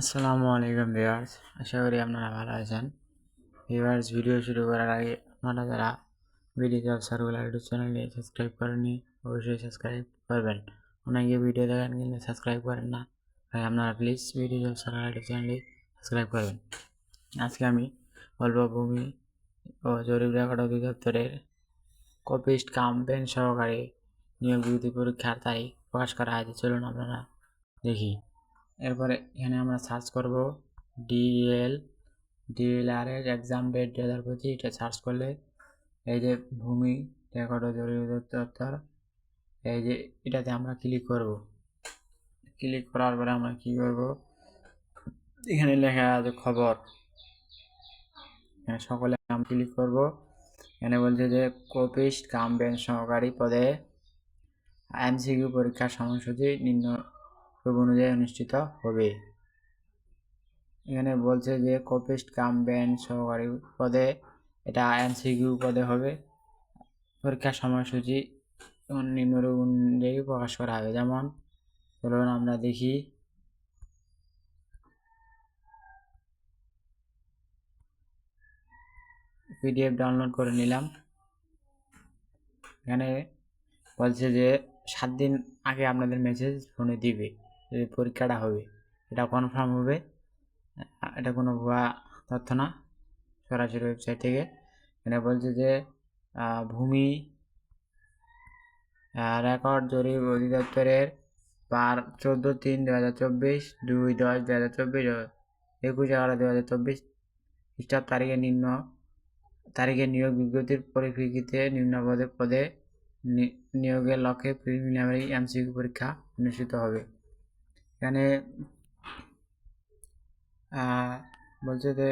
আসসালামু আলাইকুম ভিউয়ার্স, আশা করি আপনারা ভালো আছেন। ভিউয়ার্স, ভিডিও শুরু করার আগে আপনারা যারা ভিডিও জব সার্কুলার ইউটিউব চ্যানেলে সাবস্ক্রাইব করেননি, অবশ্যই সাবস্ক্রাইব করবেন। অনেকে ভিডিও দেখেন কিন্তু সাবস্ক্রাইব করেন না, তাই আপনারা please video job circular YouTube চ্যানেলে সাবস্ক্রাইব করবেন। আজকে আমি অল্প ভূমি ও জরিপ রেকর্ড অধিদপ্তরের কপিস্ট কাম পেন সহকারে নিয়োগ বিধি পরীক্ষার তারিখ প্রকাশ করা হয়েছে। চলুন আপনারা দেখি। এরপরে এখানে আমরা সার্চ করব ডিএল ডিএলআর এর এক্সাম ডেট দু হাজার পঁচিশ, এটা সার্চ করলে এই যে ভূমি রেকর্ড জরুরি দপ্তর এই যে এটাতে আমরা ক্লিক করব। ক্লিক করার পরে আমরা কি করব? এখানে লেখা আছে খবর। সকলে আমরা ক্লিক করব। এখানে বলছে যে কপিস্ট কাম সহকারী পদে এমসিকিউ পরীক্ষার সময়সূচি নিম্ন রূপ অনুযায়ী অনুষ্ঠিত হবে। এখানে বলছে যে কপিস্ট কাম ব্যান্ড সহকারী পদে এটা এমসিকিউ পদে হবে। পরীক্ষার সময়সূচি নিম্নরূপ অনুযায়ী প্রকাশ করা হবে। যেমন ধরুন আমরা দেখি। পিডিএফ ডাউনলোড করে নিলাম। এখানে বলছে যে, সাত দিন আগে আপনাদের মেসেজ ফোনে দিবে। যে পরীক্ষাটা হবে, এটা কনফার্ম হবে। এটা কোনো ভুয়া তথ্য না। সরাসরি ওয়েবসাইট থেকে এখানে বলছে যে ভূমি রেকর্ড জরিপ অধিদপ্তরের বার চোদ্দ তিন দু হাজার চব্বিশ, দুই দশ দু হাজার চব্বিশ একুশ এগারো দু হাজার চব্বিশ খ্রিস্টাব্দ তারিখে নিম্ন, তারিখে নিয়োগ বিজ্ঞপ্তির পরিপ্রেক্ষিতে নিম্ন পদে পদে নিয়োগের লক্ষ্যে প্রিলিমিনারি এমসিকিউ পরীক্ষা অনুষ্ঠিত হবে। এখানে বলছে যে,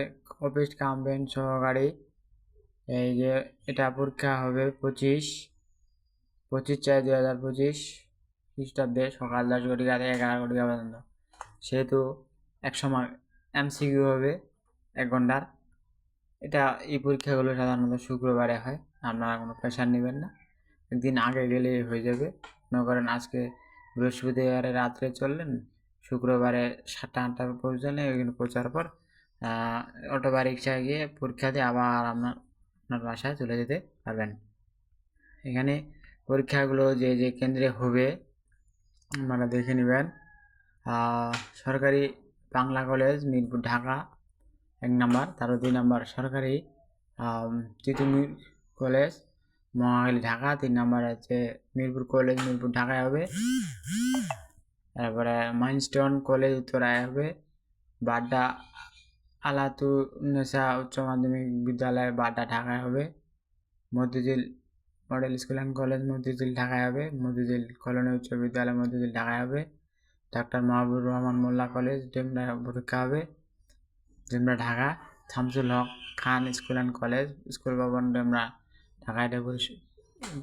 অফিস কামবেন সহকারী। এই যে, এটা পরীক্ষা হবে পঁচিশ পঁচিশ চার দুই হাজার পঁচিশ খ্রিস্টাব্দে সকাল দশ ঘটিকা থেকে এগারো ঘটিকা পর্যন্ত। সেহেতু এক সময় এমসিকিউ হবে এক ঘণ্টার। এটা, এই পরীক্ষাগুলো সাধারণত শুক্রবারে হয়, আপনারা কোনো প্রেশার নেবেন না। একদিন আগে গেলে হয়ে যাবে। মনে করেন আজকে বৃহস্পতিবারে রাত্রে চললেন শুক্রবারে সাতটা আটটা পৌঁছালে ওইখানে পৌঁছার পর অটো বা রিক্সায় গিয়ে পরীক্ষা দিয়ে আবার আপনার আপনার বাসায় চলে যেতে পারবেন। এখানে পরীক্ষাগুলো যে যে কেন্দ্রে হবে, আপনারা দেখে নেবেন। সরকারি বাংলা কলেজ, মিরপুর, ঢাকা, এক নাম্বার, তারও দুই নাম্বার সরকারি তিতুমির কলেজ, মহাখালী, ঢাকা, তিন নাম্বার আছে মিরপুর কলেজ, মিরপুর, ঢাকায় হবে। তারপরে মাইনস্টোন কলেজ উত্তরায় হবে। বাড্ডা আলাতুন্নেসা উচ্চ মাধ্যমিক বিদ্যালয় বাড্ডা ঢাকায় হবে। Motijheel model school and college Motijheel ঢাকায় হবে। মতিঝিল কলোনি উচ্চ বিদ্যালয় মতিঝিল ঢাকায় হবে। ডাক্তার মাহবুব রহমান মোল্লা কলেজ ডেমরা পরীক্ষা হবে। Demra Dhaka. Shamsul Haque Khan school and college school ভবন ডেমরা ঢাকায়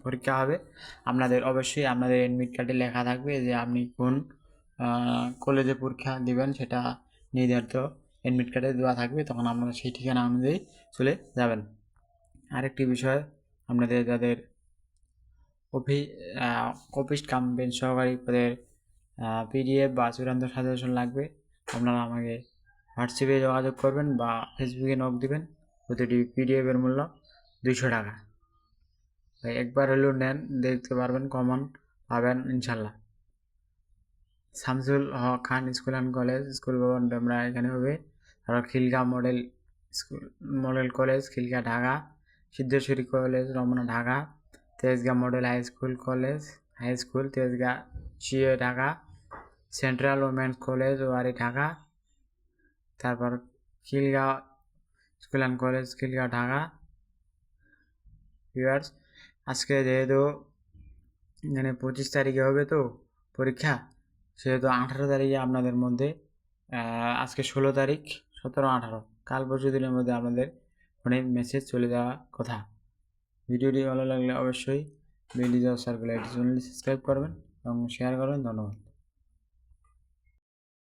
পরীক্ষা হবে। আপনাদের অবশ্যই আপনাদের এডমিট কার্ডে লেখা থাকবে যে আপনি কোন কলেজে পরীক্ষা দেবেন সেটা নির্ধারিত এডমিট কার্ডে দেওয়া থাকবে। তখন আপনারা সেই ঠিকানা অনুযায়ী চলে যাবেন। আরেকটি বিষয়, আপনাদের যাদের অফি অফিস কাম্পেন সহকারী পদের পিডিএফ বা চূড়ান্ত সাজেশন লাগবে, আপনারা আমাকে হোয়াটসঅ্যাপে যোগাযোগ করবেন বা ফেসবুকে নক দিবেন। প্রতিটি পিডিএফের মূল্য দুইশো টাকা। একবার হলেও নেন দেখতে পারবেন কমন পাবেন ইনশাল্লাহ Shamsul Haque Khan school and college, school ভবন ডেমরা, এখানে হবে। তারপর Khilgaon model school, model college, Khilgaon Dhaka, Siddheswari college, Ramna Dhaka, Tejgaon model high school college, high school, Tejgaon চিয়ে Dhaka, central women's college, Wari Dhaka, তারপর Khilgaon school and college Khilgaon Dhaka, viewers. আজকে যেহেতু মানে পঁচিশ তারিখে হবে তো পরীক্ষা, সেহেতু আঠারো তারিখে আপনাদের মধ্যে আজকে ষোলো তারিখ, সতেরো, আঠারো। কাল পরশু দিনের মধ্যে আপনাদের ফোনে মেসেজ চলে যাওয়া কথা। ভিডিওটি ভালো লাগলে অবশ্যই ভিডিও সার্কুলার চ্যানেলটি সাবস্ক্রাইব করবেন এবং শেয়ার করবেন। ধন্যবাদ।